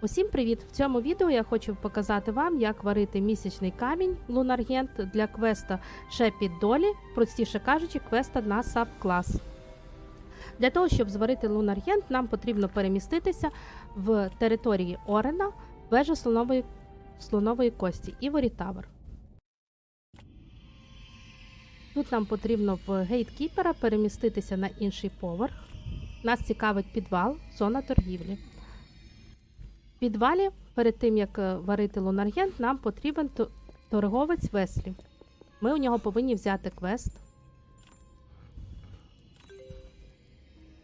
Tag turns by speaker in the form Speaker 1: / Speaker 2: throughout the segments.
Speaker 1: Усім привіт! В цьому відео я хочу показати вам, як варити місячний камінь лунаргент для квеста Шепіт Долі, простіше кажучи, квеста на саб-клас. Для того, щоб зварити лунаргент, нам потрібно переміститися в території Орена, вежа слонової, слонової кості Іворі Тавер. Тут нам потрібно в гейткіпера переміститися на інший поверх. Нас цікавить підвал, зона торгівлі. В підвалі, перед тим як е, варити лунаргент, нам потрібен торговець веслів. Ми у нього повинні взяти квест.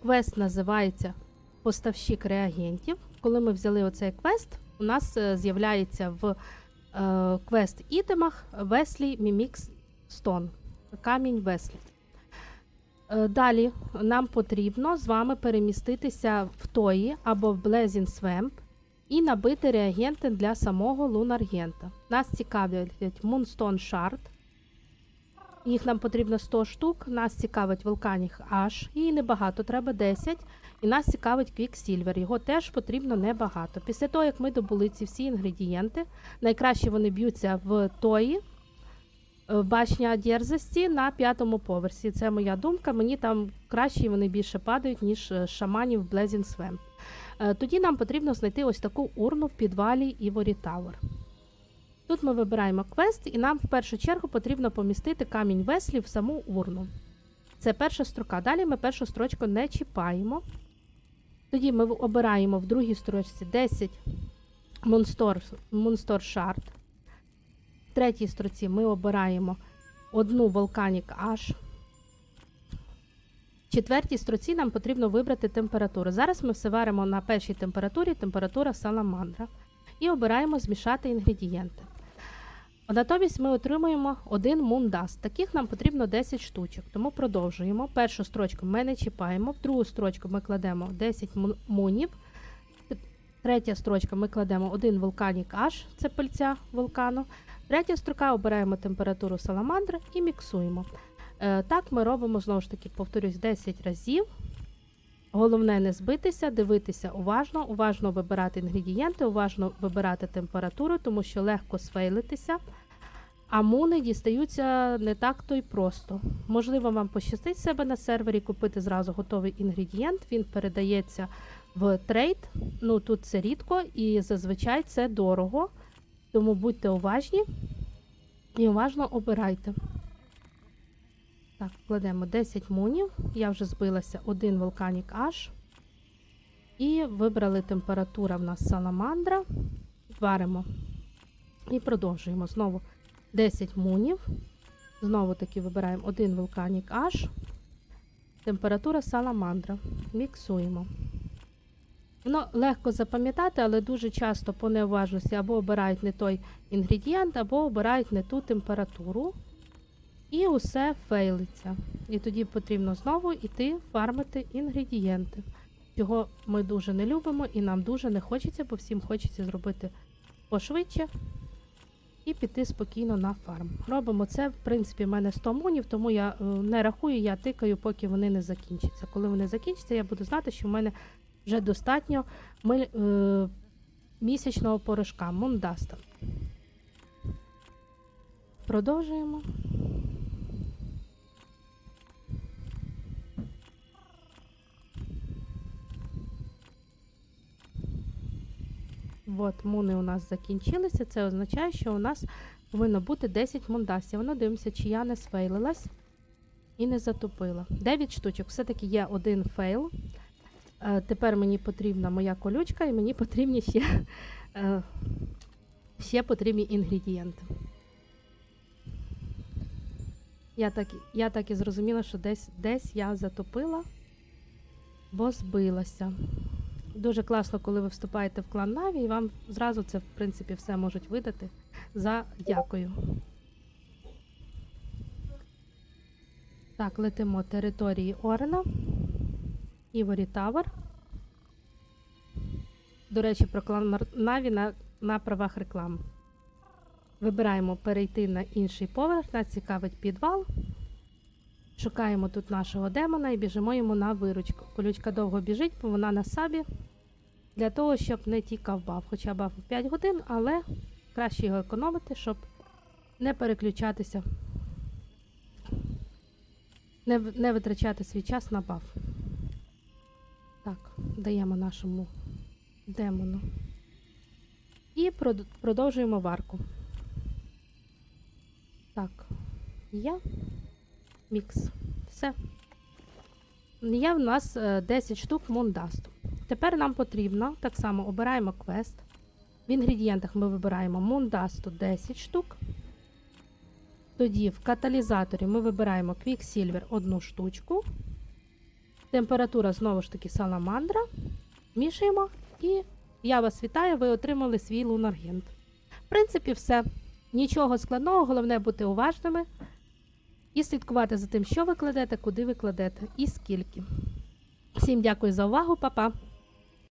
Speaker 1: Квест називається Поставщик реагентів. Коли ми взяли оцей квест, у нас е, з'являється в е, квест ітемах Веслі Мімікс Стон. Камінь Веслі. Е, Далі нам потрібно з вами переміститися в Тої або в Blazing Swamp і набити реагенти для самого лунаргента. Нас цікавлять Moonstone Shard. Їх нам потрібно 100 штук. Нас цікавить Volcanic Ash. Її небагато, треба 10. І нас цікавить Quicksilver. Його теж потрібно небагато. Після того, як ми добули ці всі інгредієнти, найкраще вони б'ються в тої. е, Башня дерзості на п'ятому поверсі. Це моя думка. Мені там краще вони більше падають, ніж е, шаманів Blazing. Е, Тоді нам потрібно знайти ось таку урну в підвалі Іворі Тауер. Тут ми вибираємо квест, і нам в першу чергу потрібно помістити камінь веслі в саму урну. Це перша строка. Далі ми першу строчку не чіпаємо. Тоді ми обираємо в другій строчці 10 Moonstore, Moonstore Shard. В третій строці ми обираємо одну Volcanic Ash. Четвертій строці нам потрібно вибрати температуру. Зараз ми все варимо на першій температурі, температура саламандра. І обираємо змішати інгредієнти. Натомість ми отримуємо один мундаст. Таких нам потрібно 10 штучок. Тому продовжуємо. Першу строчку ми не чіпаємо, в другу строчку ми кладемо 10 мунів. Третя строчка ми кладемо один вулканік аж, це пильця вулкану. Третя строка обираємо температуру саламандри і міксуємо. Е, Так ми робимо знову ж таки, повторюсь, 10 разів. Головне не збитися, дивитися уважно, уважно вибирати інгредієнти, уважно вибирати температуру, тому що легко сфейлитися. А муни дістаються не так то й просто. Можливо, вам пощастить себе на сервері купити зразу готовий інгредієнт. Він передається в трейд. Ну тут це рідко і зазвичай це дорого. Тому будьте уважні і уважно обирайте. Так, кладемо 10 мунів. Я вже збилася один вулканік аж. І вибрали температура в нас саламандра. Варимо. І продовжуємо. Знову 10 мунів. Знову таки вибираємо один вулканік аж. Температура саламандра. Міксуємо. Воно легко запам'ятати, але дуже часто по неуважності або обирають не той інгредієнт, або обирають не ту температуру. І усе фейлиться. І тоді потрібно знову йти фармити інгредієнти. Чого ми дуже не любимо і нам дуже не хочеться, бо всім хочеться зробити пошвидше і піти спокійно на фарм. Робимо це, в принципі, в мене 100 мунів, тому я е, не рахую, я тикаю, поки вони не закінчаться. Коли вони закінчаться, я буду знати, що в мене вже достатньо миль, е, місячного порошка, мундаста. Продовжуємо. От, муни у нас закінчилися. Це означає, що у нас повинно бути 10 мундастів. Воно дивимося, чи я не сфейлилась і не затопила. 9 штучок. Все-таки є один фейл. Е, тепер мені потрібна моя колючка, і мені потрібні ще, е, ще потрібні інгредієнти. Я так, я так і зрозуміла, що десь, десь я затопила, бо збилася. Дуже класно, коли ви вступаєте в клан Наві, і вам зразу це, в принципі, все можуть видати за дякую. Так, летимо території Орена. Іворі Тавер. До речі, про клан Наві на, на правах реклами. Вибираємо перейти на інший поверх, нас цікавить підвал. Шукаємо тут нашого демона і біжимо йому на виручку. Колючка довго біжить, бо вона на сабі. для того, щоб не тікав баф. Хоча баф 5 годин, але краще його економити, щоб не переключатися, не, не витрачати свій час на баф. Так, даємо нашому демону. І продовжуємо варку. Так, я. Мікс. Все. Є в нас е, 10 штук мундасту. Тепер нам потрібно, так само обираємо квест. В інгредієнтах ми вибираємо мундасту 10 штук. Тоді в каталізаторі ми вибираємо Quicksilver 1 штучку. Температура знову ж таки саламандра. Мішаємо і я вас вітаю, ви отримали свій лунаргент. В принципі, все. Нічого складного, головне бути уважними і слідкувати за тим, що ви кладете, куди ви кладете і скільки. Всім дякую за увагу, па-па!